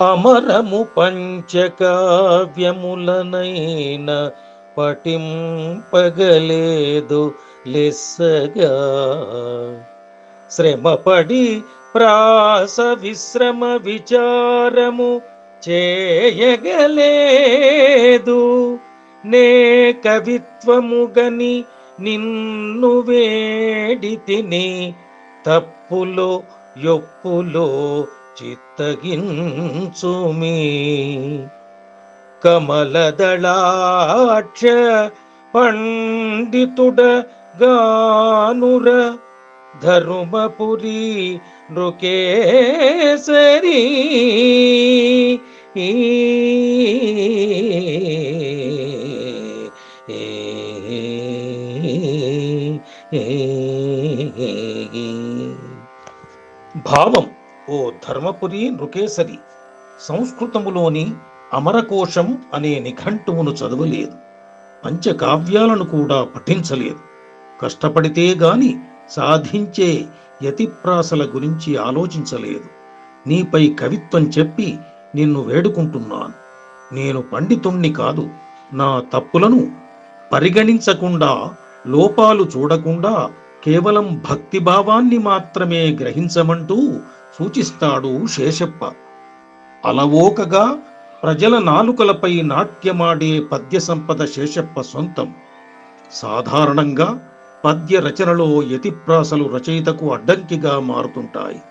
అమరము పంచకావ్యములనైన పటింపగలేదు లెస్సగా. శ్రమపడి ప్రాస విశ్రమ విచారము చేయగలేదు. నే కవిత్వము గని నిన్ను వేడి తిని తప్పులో యొప్పులో చిత్తగించుమి. కమలదళాక్ష పండితుడ గానుర ధరుమపురి నృకేసరి. భావం ఓ ధర్మపురి నృకేసరి సంస్కృతములోని అమరకోశం అనే నిఘంటువును చదవలేదు. పంచకావ్యాలను కూడా పఠించలేదు. కష్టపడితే గాని సాధించే యతిప్రాసల గురించి ఆలోచించలేదు. నీపై కవిత్వం చెప్పి నిన్ను వేడుకుంటున్నాను. నేను పండితుణ్ణి కాదు నా తప్పులను పరిగణించకుండా లోపాలు చూడకుండా కేవలం భక్తిభావాన్ని మాత్రమే గ్రహించమంటూ సూచిస్తాడు శేషప్ప. అలవోకగా ప్రజల నాలుకలపై నాట్యమాడే పద్య సంపద శేషప్ప సొంతం. సాధారణంగా పద్య రచనలో యతిప్రాసలు రచయితకు అడ్డంకిగా మారుతుంటాయి.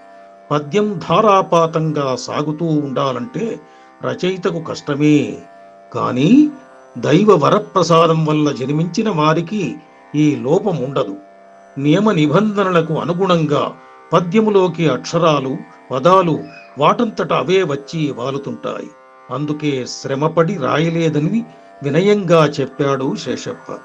పద్యం ధారాపాతంగా సాగుతూ ఉండాలంటే రచయితకు కష్టమే. కానీ దైవ వరప్రసాదం వల్ల జన్మించిన వారికి ఈ లోపం ఉండదు నియమ నిబంధనలకు అనుగుణంగా పద్యములోకి అక్షరాలు పదాలు వాటంతట అవే వచ్చి వాలుతుంటాయి. అందుకే శ్రమపడి రాయలేదని వినయంగా చెప్పాడు శేషప్ప.